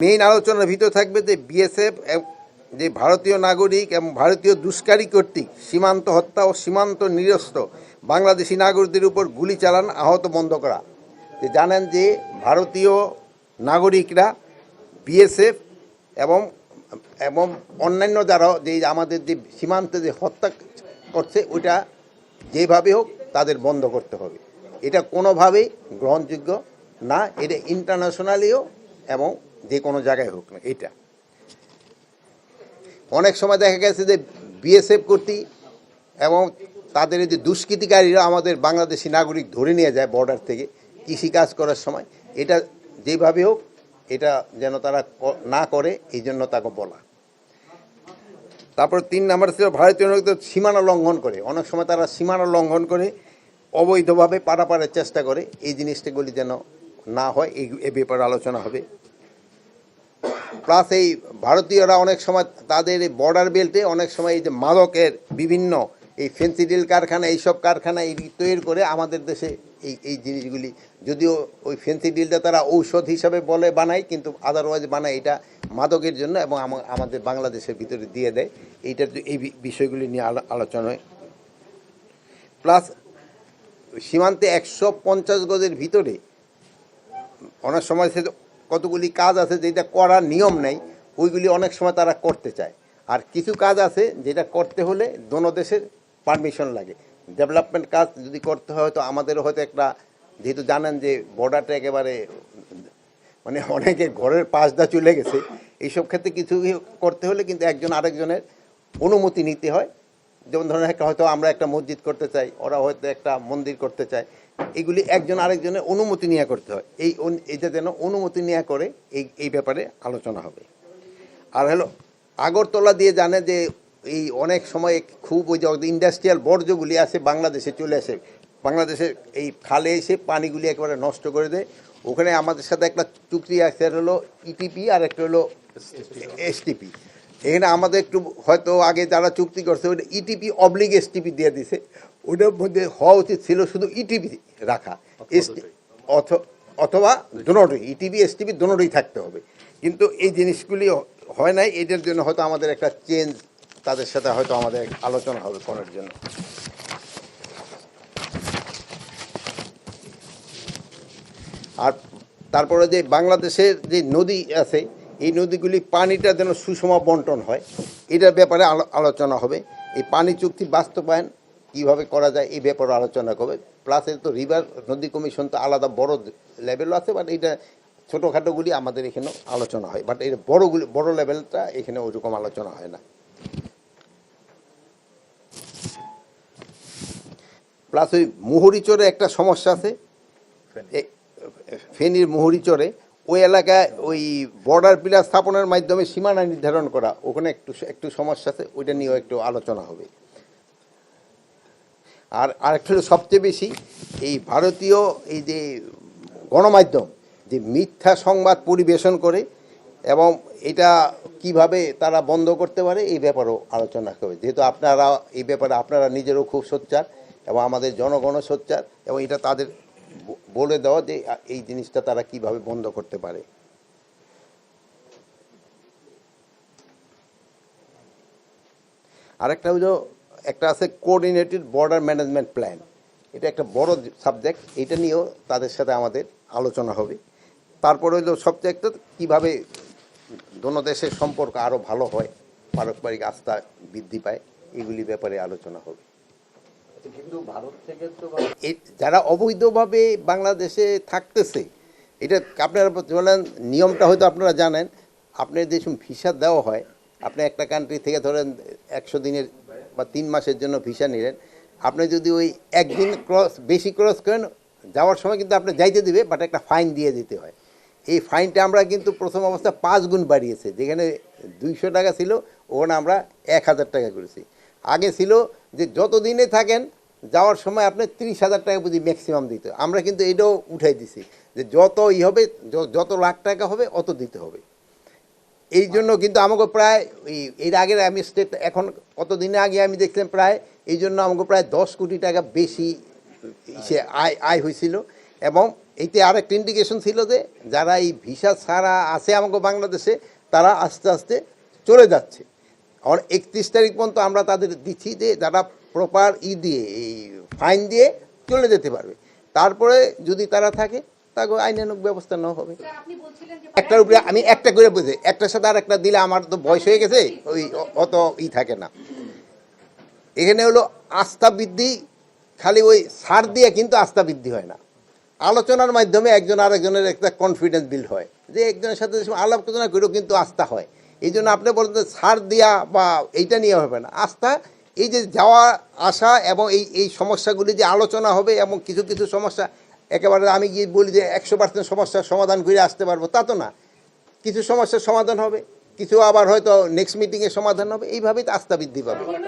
Main আলোচনার ভিতর থাকবে যে বিএসএফ যে ভারতীয় নাগরিক এবং ভারতীয় দুষ্কারী কর্তৃক সীমান্ত হত্যা ও সীমান্ত নিরস্ত বাংলাদেশি নাগরিকদের উপর গুলি চালান আহত বন্ধ করা যে জানেন যে ভারতীয় নাগরিকরা বিএসএফ এবং এবং অন্যান্য যারা যে আমাদের যে সীমান্তে যে হত্যা করছে, ওইটা যেভাবে হোক তাদের বন্ধ করতে হবে। এটা কোনোভাবেই গ্রহণযোগ্য না, এটা ইন্টারন্যাশনালিও এবং যে কোনো জায়গায় হোক না এটা অনেক সময় দেখা গেছে যে বিএসএফ কর্তৃক এবং তাদের যে দুষ্কৃতিকারীরা আমাদের বাংলাদেশি নাগরিক ধরে নিয়ে যায় বর্ডার থেকে কৃষিকাজ করার সময়, এটা যেভাবে হোক, এটা যেন তারা না করে, এই জন্য তাকে বলা। তারপর তিন নাম্বার ছিল ভারতীয় নাগরিকদের সীমানা লঙ্ঘন করে। অনেক সময় তারা সীমানা লঙ্ঘন করে, অবৈধভাবে পারাপারের চেষ্টা করে, এই জিনিসটাগুলি যেন না হয়, এই ব্যাপারে আলোচনা হবে। প্লাস এই ভারতীয়রা অনেক সময় তাদের এই বর্ডার বেল্টে অনেক সময় এই যে মাদকের বিভিন্ন এই ফেন্সিডিল কারখানা, এইসব কারখানা এই তৈরি করে আমাদের দেশে এই এই জিনিসগুলি। যদিও ওই ফেন্সিডিলটা তারা ঔষধ হিসাবে বলে বানায়, কিন্তু আদারওয়াইজ বানায় এটা মাদকের জন্য এবং আমাদের বাংলাদেশের ভিতরে দিয়ে দেয়। এইটার যে- এই বিষয়গুলি নিয়ে আলো- আলোচনা হয় প্লাস সীমান্তে একশো পঞ্চাশ গজের ভিতরে অনেক সময় সে কতগুলি কাজ আছে যেটা করার নিয়ম নেই, ওইগুলি অনেক সময় তারা করতে চায়। আর কিছু কাজ আছে যেটা করতে হলে দোনো দেশের পারমিশন লাগে। ডেভেলপমেন্ট কাজ যদি করতে হয় তো আমাদেরও হয়তো একটা, যেহেতু জানেন যে বর্ডারটা একেবারে মানে অনেকে ঘরের পাশ দা চলে গেছে, এইসব ক্ষেত্রে কিছু করতে হলে কিন্তু একজন আরেকজনের অনুমতি নিতে হয়। যেমন ধরেন একটা হয়তো আমরা একটা মসজিদ করতে চাই, ওরা হয়তো একটা মন্দির করতে চায়। এগুলি একজন আরেকজনের অনুমতি নিয়ে করতে হয়। এই এটা যেন অনুমতি নেওয়া করে, এই এই ব্যাপারে আলোচনা হবে। আর হলো, আগরতলা দিয়ে জানে যে এই অনেক সময় খুব ওই যে ইন্ডাস্ট্রিয়াল বর্জ্যগুলি আছে, বাংলাদেশে চলে আসে। বাংলাদেশের এই খালে এসে পানিগুলি একেবারে নষ্ট করে দেয়। ওখানে আমাদের সাথে একটা চুক্তি আছে হলো ইটিপি আর একটা হলো এসটিপি এখানে আমাদের একটু হয়তো আগে যারা চুক্তি করছে ওইটা ইটিপি অবলিগ এসটিপি দিয়ে দিছে। ওইটার মধ্যে হওয়া উচিত ছিল শুধু ইটিভি রাখা। এসটি অথবা দুটোই ইটিভি এসটিভি দুটোই থাকতে হবে। কিন্তু এই জিনিসগুলি হয় নাই এটার জন্য হয়তো আমাদের একটা চেঞ্জ তাদের সাথে হয়তো আমাদের আলোচনা হবে করার জন্য। আর তারপরে যে বাংলাদেশের যে নদী আছে এই নদীগুলি পানিটা যেন সুষম বন্টন হয় এটার ব্যাপারে আলো- আলোচনা হবে। এই পানি চুক্তি বাস্তবায়ন কীভাবে করা যায় এই ব্যাপারে আলোচনা করবে। প্লাস এর তো রিভার নদী কমিশন তো আলাদা বড় লেভেলও আছে বাট এটা ছোটোখাটোগুলি আমাদের এখানেও আলোচনা হয়। বাট এই বড়গুলি বড় লেভেলটা এখানে ওইরকম আলোচনা হয় না। প্লাস ওই মুহুরি চরে একটা সমস্যা আছে। ফেনীর মুহুরি চরে ওই এলাকায় ওই বর্ডার পিলার স্থাপনের মাধ্যমে সীমানা নির্ধারণ করা ওখানে একটু একটু সমস্যা আছে ওইটা নিয়েও একটু আলোচনা হবে। আর আরেকটা হলো সবচেয়ে বেশি, এই ভারতীয় এই যে গণমাধ্যম যে মিথ্যা সংবাদ পরিবেশন করে এবং এটা কীভাবে তারা বন্ধ করতে পারে, এই ব্যাপারেও আলোচনা করবে। যেহেতু আপনারা এই ব্যাপারে, আপনারা নিজেরও খুব সোচ্চার এবং আমাদের জনগণও সোচ্চার এবং এটা তাদের বলে দেওয়া যে এই জিনিসটা তারা কীভাবে বন্ধ করতে পারে। আরেকটা হলো একটা আছে কোঅর্ডিনেটেড বর্ডার ম্যানেজমেন্ট প্ল্যান এটা একটা বড় সাবজেক্ট এটা নিয়েও তাদের সাথে আমাদের আলোচনা হবে। তারপরে হলো সবচেয়ে একটা কীভাবে দোনো দেশের সম্পর্ক আরও ভালো হয় পারস্পরিক আস্থা বৃদ্ধি পায় এগুলি ব্যাপারে আলোচনা হবে। কিন্তু ভারত থেকে তো যারা অবৈধভাবে বাংলাদেশে থাকতেছে এটা আপনারা বলেন নিয়মটা হয়তো আপনারা জানেন আপনার যেসব ভিসা দেওয়া হয় আপনি একটা কান্ট্রি থেকে ধরেন একশো দিনের বা তিন মাসের জন্য ভিসা নিলেন, আপনি যদি ওই একদিন ক্রস, বেশি ক্রস করেন, যাওয়ার সময় কিন্তু আপনি যাইতে দিবে বাট একটা ফাইন দিয়ে দিতে হয়। এই ফাইনটা আমরা কিন্তু প্রথম অবস্থা পাঁচ গুণ বাড়িয়েছে, যেখানে দুইশো টাকা ছিল, ওখানে আমরা এক হাজার টাকা করেছি। আগে ছিল যে যত দিনে থাকেন, যাওয়ার সময় আপনি তিরিশ হাজার টাকা বুঝি ম্যাক্সিমাম দিতে। আমরা কিন্তু এটাও উঠাই দিছি, যে যত ই হবে যত লাখ টাকা হবে, অত দিতে হবে। এই জন্য কিন্তু আমাকে প্রায় এর আগের আমি স্টেট এখন কত দিনে আগে আমি দেখলাম প্রায় এই জন্য আমাকে প্রায় দশ কোটি টাকা বেশি সে আয় আয় হয়েছিল। এবং এইতে আরেকটা ইন্ডিকেশন ছিল যে যারা এই ভিসা ছাড়া আছে আমাকে বাংলাদেশে, তারা আস্তে আস্তে চলে যাচ্ছে। আর একত্রিশ তারিখ পর্যন্ত আমরা তাদের দিচ্ছি যে যারা প্রপার ই দিয়ে, এই ফাইন দিয়ে চলে যেতে পারবে। তারপরে যদি তারা থাকে তাকে আইনানুক ব্যবস্থা নেওয়া হবে। একটার উপরে আমি একটা করে বুঝে একটার সাথে আর একটা দিলে আমার তো বয়স হয়ে গেছে ওই অত ই থাকে না। এখানে হলো আস্থা বৃদ্ধি খালি ওই সার দিয়ে কিন্তু আস্থা বৃদ্ধি হয় না। আলোচনার মাধ্যমে একজন আরেকজনের একটা কনফিডেন্স বিল্ড হয় যে একজনের সাথে আলাপ আলোচনা করেও কিন্তু আস্থা হয়। এই জন্য আপনি বলেন যে সার দেওয়া বা এইটা নিয়ে হবে না। আস্থা এই যে যাওয়া আসা এবং এই এই সমস্যাগুলি যে আলোচনা হবে এবং কিছু কিছু সমস্যা একেবারে আমি গিয়ে বলি যে একশো পার্সেন্ট সমস্যার সমাধান করে আসতে পারব। তা তো না। কিছু সমস্যার সমাধান হবে, কিছু আবার হয়তো নেক্সট মিটিংয়ে সমাধান হবে। এইভাবেই তো আস্থা বৃদ্ধি পাবে।